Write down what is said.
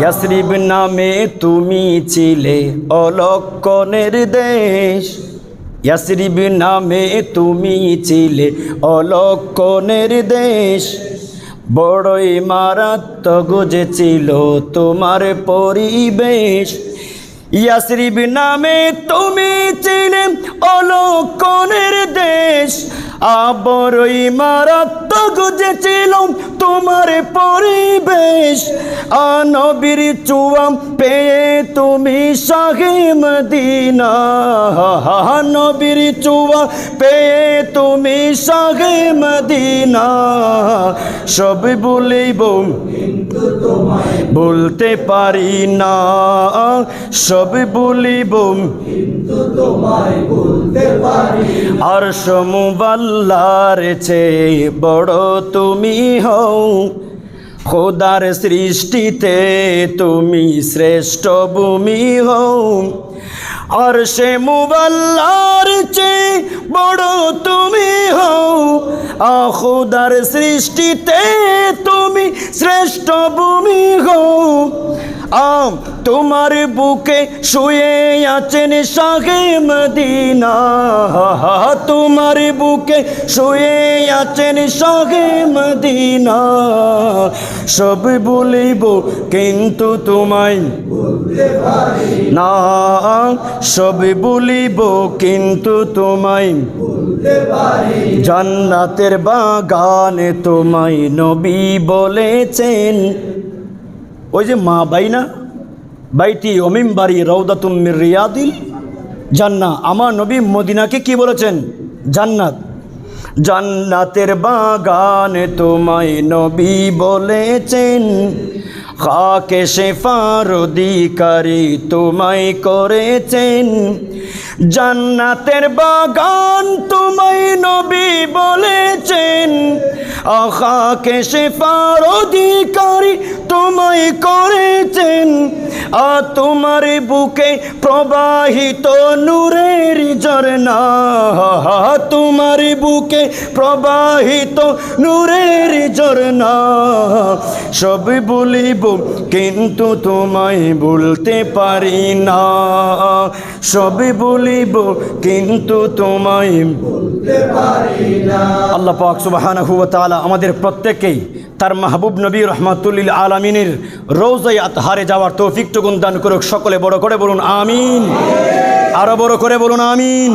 ইয়াসরিব নামে তুমি ছিলে অলক্ষণের দেশ। ইয়াসরিব নামে তুমি ছিলে অলক্ষণের দেশ। বড়ই মারাত্মক যে ছিল তোমার পরিবেশ। ইয়াসরিব নামে তুমি ছিলে অলক্ষণের দেশ। আবরই মারাত্মক যে ছিল তোমার পরিবেশ, আনবির চুয়াম পেয়ে তুমি শাহে মদিনা। নবীর চুয়া পেয়ে তুমি শাহে মদিনা। সব বলিব, বলতে পারি না। সব বলিব, আর সমুবাল্লার চেয়ে বড় তুমি হও। খোদার সৃষ্টিতে তুমি শ্রেষ্ঠ ভূমি হও। আর সে মুবাল্লার চেয়ে বড় তুমি হও। আখুদার সৃষ্টিতে তুমি শ্রেষ্ঠ ভূমি হও। তোমার বুকে শুয়ে আছেন শাহে মদিনা। তোমার বুকে শুয়ে আছেন শাহে মদিনা। সব বলিব কিন্তু তোমায় না, সব বলিব কিন্তু তোমায় জান্নাতের বাগানে তোমায় নবী বলেছেন। ওই যে মা বাই না? বাইটি অমিম বাড়ি রৌদাতুম মির রিয়াদিল। জান্না। আমার নবী মদিনাকে কি বলেছেন? জান্নাত। জান্নাতের বাগানে তোমায় নবী বলেছেন, খাকে শেফার অধিকারী তোমায় করেছেন। জান্নাতের বাগান তোমায় নবী বলেছেন আখাকে শেফার অধিকারী তোমায় করেছেন আ তোমার বুকে প্রবাহিত নূরের ঝরনা তোমার বুকে প্রবাহিত নূরের ঝরনা সব বলিব, কিন্তু তোমায় বলতে পারি না। সব বলিব, কিন্তু তোমায় আল্লাহ পাক সুবাহানাহু ওয়া তাআলা আমাদের প্রত্যেককেই তার মাহবুব নবী রহমাতুল্লিল আলমিনের রোজাই হারে যাওয়ার তৌফিক টুকুন দান করুক। সকলে বড় করে বলুন, আমিন। আরও বড় করে বলুন, আমিন।